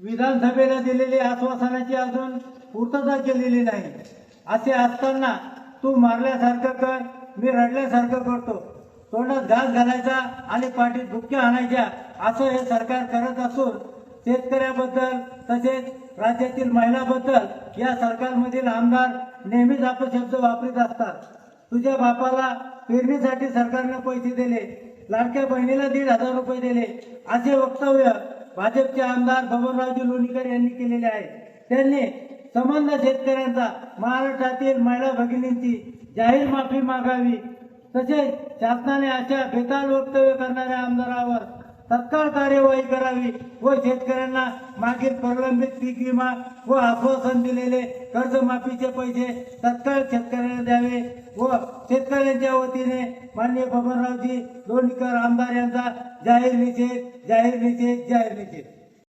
विधानसभेला दिलेली आश्वासनाची अजून पूर्तता केलेली नाही. असे असताना तू मारल्यासारखं कर मी रडल्यासारखं करतो. तोंडात घास घालायचा आणि पाठीत धुक्क्या आणायच्या असं हे सरकार करत असून शेतकऱ्याबद्दल तसेच राज्यातील महिलाबद्दल या सरकारमधील आमदार नेहमीच अपशब्द वापरीत असतात. तुझ्या बापाला पेरणीसाठी सरकारनं पैसे दिले लाडक्या बहिणीला दीड हजार रुपये दिले असे वक्तव्य भाजपचे आमदार बबनरावजी लोणीकर यांनी केलेले आहे. त्यांनी संबंध शेतकऱ्यांचा महाराष्ट्रातील महिला भगिनींची जाहीर माफी मागावी. तसेच शासनाने अशा बेताल वक्तव्य करणाऱ्या आमदारावर तत्काळ कार्यवाही करावी व शेतकऱ्यांना मागील प्रलंबित पीक विमा व आश्वासन दिलेले कर्जमाफीचे पैसे तत्काळ शेतकऱ्यांना द्यावे व शेतकऱ्यांच्या वतीने माननीय बबनरावजी लोणीकर आमदार यांचा जाहीर निषेध जाहीर निषेध जाहीर निषेध.